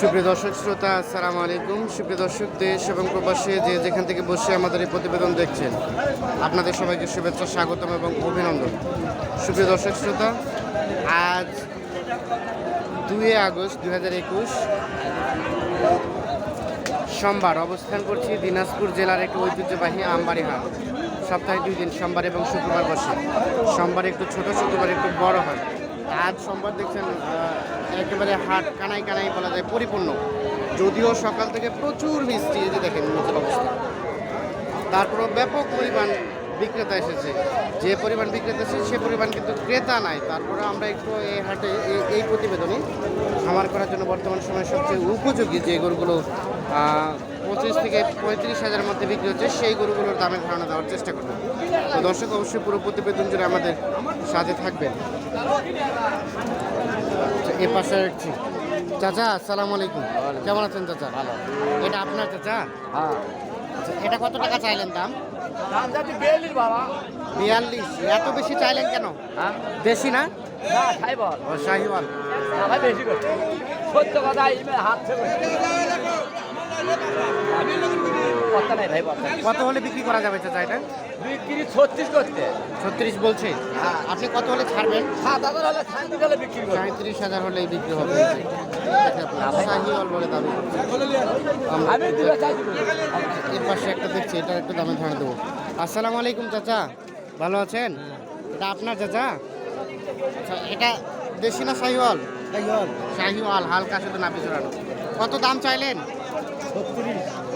সুপ্রিয় দর্শক, শ্রোতা, আসসালামু আলাইকুম। সুপ্রিয় দর্শক, দেশ এবং প্রবাসী যে যেখান থেকে বসে আমাদের এই প্রতিবেদন দেখছেন, আপনাদের সবাইকে শুভেচ্ছা, স্বাগতম এবং অভিনন্দন। সুপ্রিয় দর্শক, শ্রোতা, আজ দুই আগস্ট দু হাজার একুশ, সোমবার অবস্থান করছি দিনাজপুর জেলার একটি ঐতিহ্যবাহী আমবাড়ি হাট সপ্তাহে দুই দিন, সোমবার এবং শুক্রবার বসে। সোমবার একটু ছোট, শুক্রবার একটু বড় হয়। আজ সোমবার দেখছেন একেবারে হাট কানাই কানাই বলা যায়, পরিপূর্ণ। যদিও সকাল থেকে প্রচুর বৃষ্টি এই যে দেখেন নিচের অবস্থা। তারপরও ব্যাপক পরিমাণ বিক্রেতা এসেছে। যে পরিমাণ বিক্রেতা এসেছে, সে পরিমাণ কিন্তু ক্রেতা নাই। তারপরে আমরা একটু এই হাটে, এই- প্রতিবেদনে খামার করার জন্য বর্তমান সময়ে সবচেয়ে উপযোগী যে গরুগুলো পঁচিশ থেকে পঁয়ত্রিশ হাজারের মধ্যে বিক্রি হচ্ছে, সেই গরুগুলোর দামের ধারণা দেওয়ার চেষ্টা করব। তো দর্শক, অবশ্যই পুরো প্রতিবেদন জুড়ে আমাদের সাথে থাকবেন। এ পাশে রাখছি চাচা আসসালামু আলাইকুম। কেমন আছেন চাচা? ভালো। এটা আপনার চাচা? হ্যাঁ। আচ্ছা, এটা কত টাকা চাইলেন দাম? দাম যাতে বেলির বাবা। বিয়াল্লিশ। এত বেশি চাইলেন কেন? হ্যাঁ। না? না ও ভাই বেশি করছে সত্য কথা হাত কথা নাই। কত হলে বিক্রি করা যাবে চাচা এটা? বিক্রি ছত্রিশ করতে। ছত্রিশ বলছে? হ্যাঁ। আপনি কত হলে ছাড়বেন? সাত হাজার হলে শান্তি গেলে বিক্রি সাঁত্রিশ হাজার হলেই বিক্রি হবে। এর পাশে একটা দেখছি এটার একটু দামে দেবো। আসসালামু আলাইকুম চাচা ভালো আছেন? এটা আপনার চাচা? আচ্ছা এটা দেশি না শাহিওয়াল? শাহিওয়াল। হালকা শুধু নাপি জোড়ানো। কত দাম চাইলেন?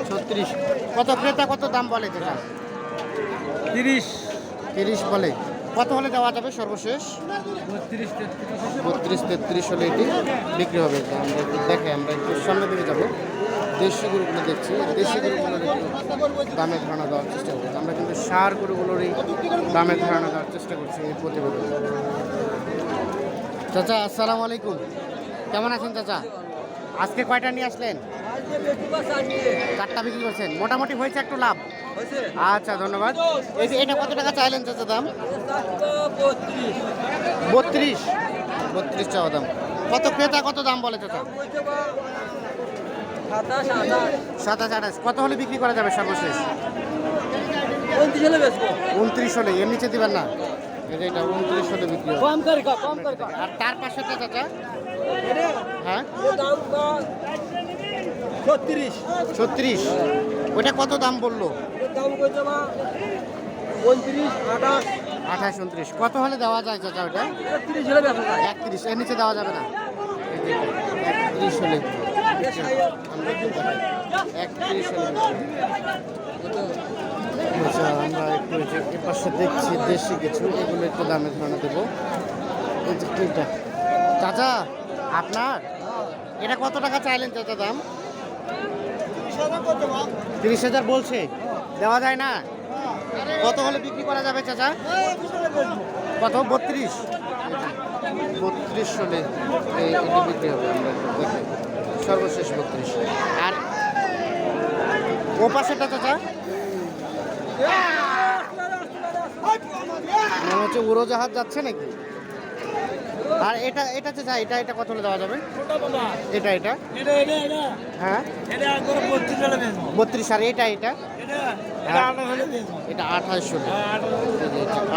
ছত্রিশ। কত ক্রেতা কত দাম বলে চাচা? তিরিশ। তিরিশ বলে। কত হলে দেওয়া যাবে সর্বশেষ? বত্রিশ তেত্রিশ হলে এটি বিক্রি হবে। আমরা একটু দেখে আমরা একটু সামনে দিকে যাব। দেশি গরুগুলো দেখছি। দেশি গরুগুলোর দামের ধারণা দেওয়ার চেষ্টা করছি। আমরা কিন্তু সার গরুগুলোরই দামের ধারণা দেওয়ার চেষ্টা করছি এই প্রতিবেদন। চাচা আসসালামু আলাইকুম। কেমন আছেন চাচা? আজকে কয়টা নিয়ে আসলেন? চারটা বিক্রি করছেন। মোটামুটি হয়েছে একটু লাভ। আচ্ছা ধন্যবাদ। এই যে এটা কত টাকা চাইলেন চাচা দাম? বত্রিশ। বত্রিশ চাওয়া দাম। কত ক্রেতা কত দাম বলে চাচা? সাতাশ আঠাশ। কত হলে বিক্রি করা যাবে সর্বশেষ? উনত্রিশ হলে এর নিচে দিবেন না? এটা উনত্রিশ হলে বিক্রি কম করে কম করে আর তার পাশে তো চাচা? হ্যাঁ? ছত্রিশ। ছত্রিশ। ওটা কত দাম বলল? দাম কইছে বা পঁয়ত্রিশ আঠাশ। আঠাশ উনত্রিশ। কত হলে দেওয়া যায় চাচা ওটা? একত্রিশ হলে ব্যবসা যায়। একত্রিশ। এর নিচে দেওয়া যাবে না? একত্রিশ হলে। একত্রিশ হলে আচ্ছা আমরা একটু এই যে এ পাশে দেখছি দেশি কিছু। এগুলো একটু দামে ধারণা দেবো। এই যে চাচা আপনার? এটা কত টাকা চাইলেন চাচা দাম? তিরিশ হাজার বলছে। দেওয়া যায় না? কত হলে বিক্রি করা যাবে চাচা? কত? বত্রিশ? বত্রিশ হলে বিক্রি হবে আমরা দেখি। সর্বশেষ বত্রিশ। আর ও পাশেটা চাচা? মনে হচ্ছে উড়োজাহাজ যাচ্ছে নাকি? আর এটা এটা চাচা এটা এটা কত হলে দেওয়া যাবে? এটা এটা? হ্যাঁ? বত্রিশ আর এটা এটা? এটা আঠাশশো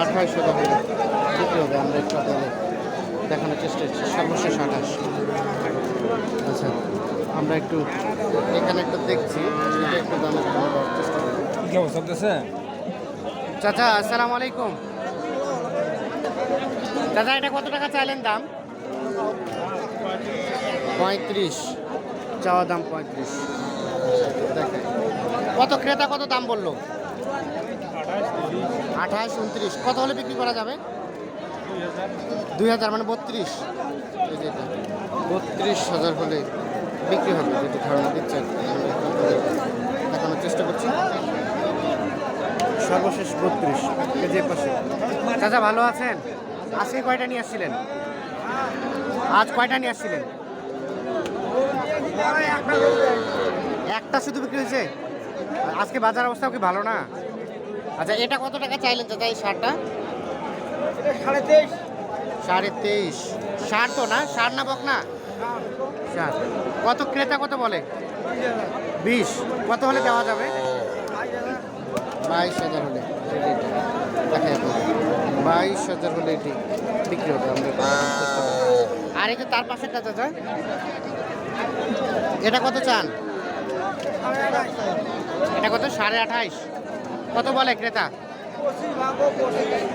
আঠাশশো টাকা বিক্রি হবে। আমরা একটু আপনাদের দেখানোর চেষ্টা করছি। সর্বশেষ আঠাশ। আচ্ছা আমরা একটু এখানে একটু দেখছি এটা একটু দামে দেওয়ার চেষ্টা চাচা আসসালামু আলাইকুম। চাচা এটা কত টাকা চাইলেন দাম? পঁয়ত্রিশ। চাওয়া দাম পঁয়ত্রিশ। কত ক্রেতা, কত দাম বলল? আঠাশ, উনত্রিশ। কত হলে বিক্রি করা যাবে? দুই হাজার মানে বত্রিশ। বত্রিশ হাজার হলে বিক্রি হবে যেটি ধারণা দিচ্ছেন দেখানোর চেষ্টা করছি। সর্বশেষ বত্রিশ যে পাশে। চাচা, ভালো আছেন? আজকে কয়টা নিয়ে আসছিলেন? আজ কয়টা নিয়ে আসছিলেন? একটা শুধু বিক্রি হয়েছে? আজকে বাজার অবস্থাও কি ভালো না? আচ্ছা এটা কত টাকা চাইলেন চাচা এই শার্টটা সাড়ে তেইশ। সাড়ে তেইশ। ষাট তো না? ষাট না বক না? ষাট কত ক্রেতা কত বলে? বিশ। কত হলে দেওয়া যাবে? বাইশ হাজার হলে। বাইশ হাজার হলে এটি বিক্রি হবে। আমরা। আর যে তার পাশেরটা চাচা এটা কত চান? এটা কত? সাড়ে আঠাইশ। কত বলে ক্রেতা?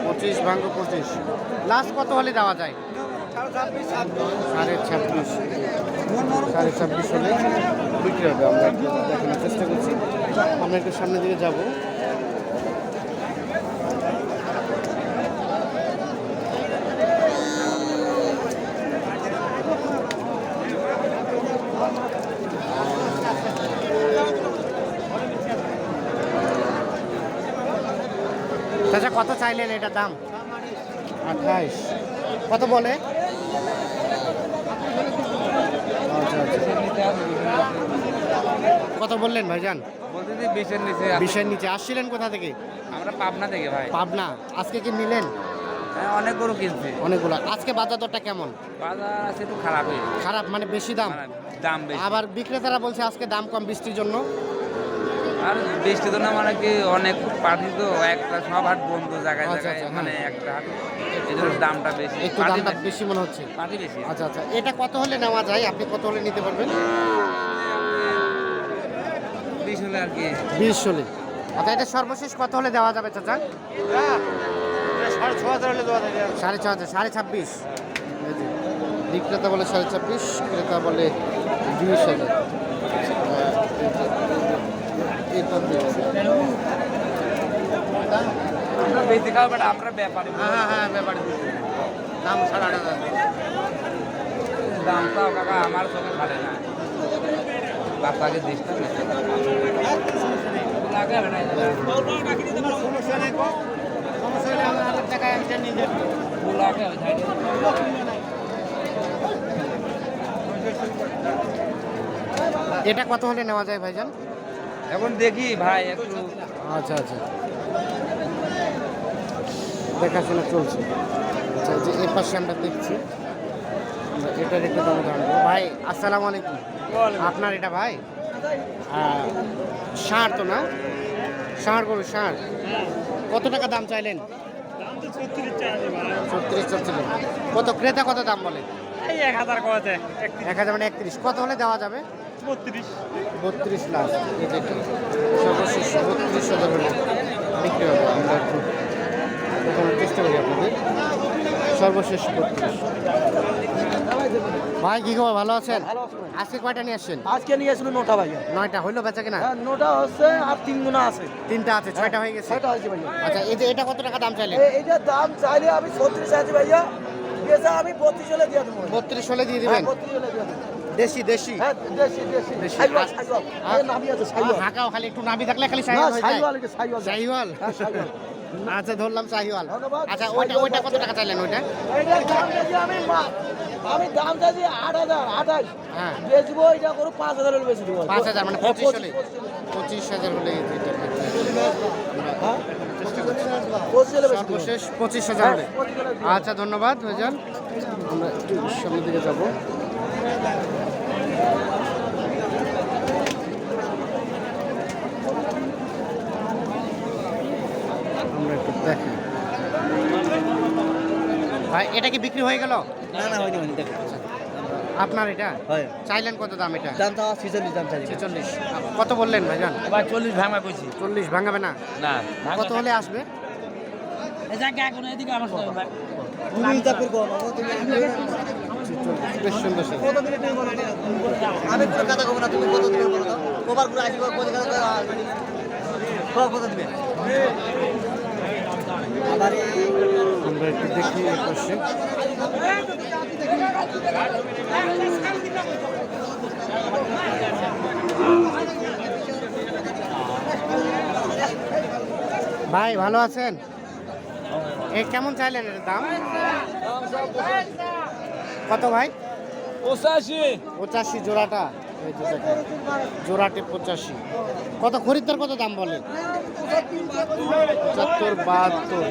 পঁচিশ ভাঙ্গ পঁচিশ। লাস্ট কত হলে দেওয়া যায়? সাড়ে ছাব্বিশ। সাড়ে ছাব্বিশ হলে বিক্রি হবে। আমরা দেখানোর চেষ্টা করছি। আমরা একটু সামনের দিকে যাব। কত চাইলেন এটা দাম? আঠাইশ। কত বলে। কত বললেন ভাইজান? বিশের নিচে বিষের নিচে। আসছিলেন কোথা থেকে? আমরা পাবনা থেকে ভাই। পাবনা। আজকে কি নিলেন? অনেকগুলো অনেক কিনছি। অনেকগুলো। আজকে বাজার দরটা কেমন? বাজার আছে একটু খারাপই। খারাপ মানে বেশি দাম? দাম আবার বিক্রেতারা বলছে আজকে দাম কম বৃষ্টির জন্য। আর বৃষ্টি তো না মানে কি অনেক পার্টি তো একটা সব হাট বন্ধ জায়গায় আচ্ছা, জায়গায় আচ্ছা, মানে একটা হাট। এই জন্য দামটা বেশি। একটু দামটা বেশি। মনে হচ্ছে। পাটি বেশি। আচ্ছা আচ্ছা এটা কত হলে নেওয়া যায়? আপনি কত হলে নিতে পারবেন? বিশ হলে আর কি। বিশ হলে। আচ্ছা এটা সর্বশেষ কত হলে দেওয়া যাবে চাচা? সাড়ে ছ হাজার হলে দেওয়া যাবে সাড়ে ছ হাজার সাড়ে ছাব্বিশ বিক্রেতা বলে সাড়ে ছাব্বিশ ক্রেতা বলে বিশ হাজার আহ, এটা দেখছি। আমরা আমরা হ্যাঁ হ্যাঁ দাম দামটাও কাকা আমার না বাপ্পাকে দিস তো না। লাগে না লাগে ওই সাইডে। এটা কত হলে নেওয়া যায় ভাইজান এখন দেখি ভাই একটু আচ্ছা আচ্ছা। দেখাশোনা চলছে। আচ্ছা যে এ পাশে আমরা দেখছি। আমরা এটার একটু দাম জানব। ভাই আসসালামু আলাইকুম। আপনার এটা ভাই? ষাঁড় তো না? ষাঁড় গরু ষাঁড় কত টাকা দাম চাইলেন? ছত্রিশ চাচ্ছিলেন কত ক্রেতা কত দাম বলে? এই এক হাজার এক হাজার মানে একত্রিশ। কত হলে দেওয়া যাবে? বত্রিশ। বত্রিশ লাখ সর্বশেষ বত্রিশ হাজার হলে বিক্রি হবে আমরা একটু দেখানোর চেষ্টা করি আপনাদের। সর্বশেষ বত্রিশ। ভাই কি খবর? ভালো আছেন? আজকে কয়টা নিয়ে আসছেন? আজকে নিয়ে আসলো নটা ভাইয়া নয়টা হইল বেচা কিনা? হ্যাঁ নটা হচ্ছে আর তিন গুণা আছে। তিনটা আছে ছয়টা হয়ে গেছে। ছয়টা হয়েছে ভাইয়া। আচ্ছা এই যে এটা কত টাকা দাম চাইলেন? এ- এইটার দাম চাইলে আমি ছত্রিশ আছে ভাইয়া। আমি বত্রিশ হলে দিয়ে দেবো। বত্রিশ হলে দিয়ে হ্যাঁ দিবেন বত্রিশ হলে দিয়ে দেবো। দেশি দেশি। হ্যাঁ দেশি দেশি। দেশি। সাইওয়াল সাইওয়াল। আর- এ নামি আছে সাইওয়াল। হাঁকাও খালি একটু থাকলে খালি সাইওয়াল হয়ে সাইওয়াল এটা সাইওয়াল। সাইওয়াল? আচ্ছা ধরলাম। আচ্ছা ওইটা ওইটা কত টাকা চাইলেন ওইটা? দাম আমি আমি দাম চাইছি আট হাজার আঠাশ। হ্যাঁ। বেচবো এটা করে পাঁচ হাজার হলে বেশি দেবো। পাঁচ হাজার মানে পঁচিশ হলে পঁচিশ হাজার হলে। সর্বশেষ পঁচিশ হাজার হলে। আচ্ছা ধন্যবাদ ভাইজান। আমরা একটু সামনের দিকে যাব। আমরা একটু দেখি। ভাই এটা কি বিক্রি হয়ে গেল? না না হয়নি হয়নি দেখ। আপনার এটা? চাইলেন কত দাম এটা? দাম তো ছিচল্লিশ দাম চাইছি ছেচল্লিশ। কত বললেন ভাইজান? এবার চল্লিশ ভাঙা কইছি চল্লিশ ভাঙাবে না? না কত হলে আসবে? তুমি হিসাব করে কো তুমি বেশ সুন্দর সে। কত দিনে তুমি বলো আমি তো? কথা কব না তুমি কত দিনে বলো তো করে আসি কত কত কত দিবে? আবার আমরা একটু দেখি পাশে। ভাই ভালো আছেন? এ কেমন চাইলেন এর দাম? কত ভাই? পঁচাশি। পঁচাশি জোড়াটা। এই যে দেখেন জোড়াটে পঁচাশি। কত খরিদ্দার কত দাম বলে? পঁচাত্তর বাহাত্তর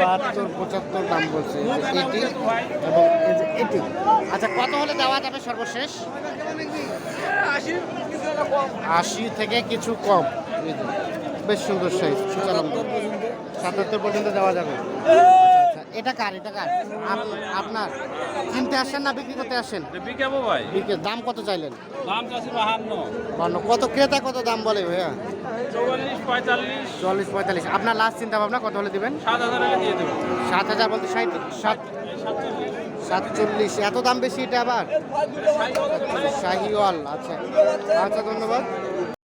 বাহাত্তর পঁচাত্তর দাম বলছে। এটি এবং এটি। আচ্ছা কত হলে দেওয়া যাবে সর্বশেষ? আশি থেকে কিছু কম। বেশ সুন্দর সাইজ সুচালম সাতাত্তর পর্যন্ত দেওয়া যাবে। এটা কার এটা কার? আপনার কিনতে আসেন না বিক্রি করতে আসেন? বিকাবো ভাই। দাম কত চাইলেন? দাম চাষি বাহান্ন। বান্ন কত ক্রেতা কত দাম বলে ভাইয়া? চল্লিশ পঁয়তাল্লিশ। আপনার লাস্ট চিন্তা ভাবনা কত হলে দিবেন? সাত হাজার দিয়ে দেবো। সাত হাজার বলতে ষাট সাত সাতচল্লিশ। এত দাম বেশি এটা আবার? শাহিওয়াল আচ্ছা। আচ্ছা ধন্যবাদ।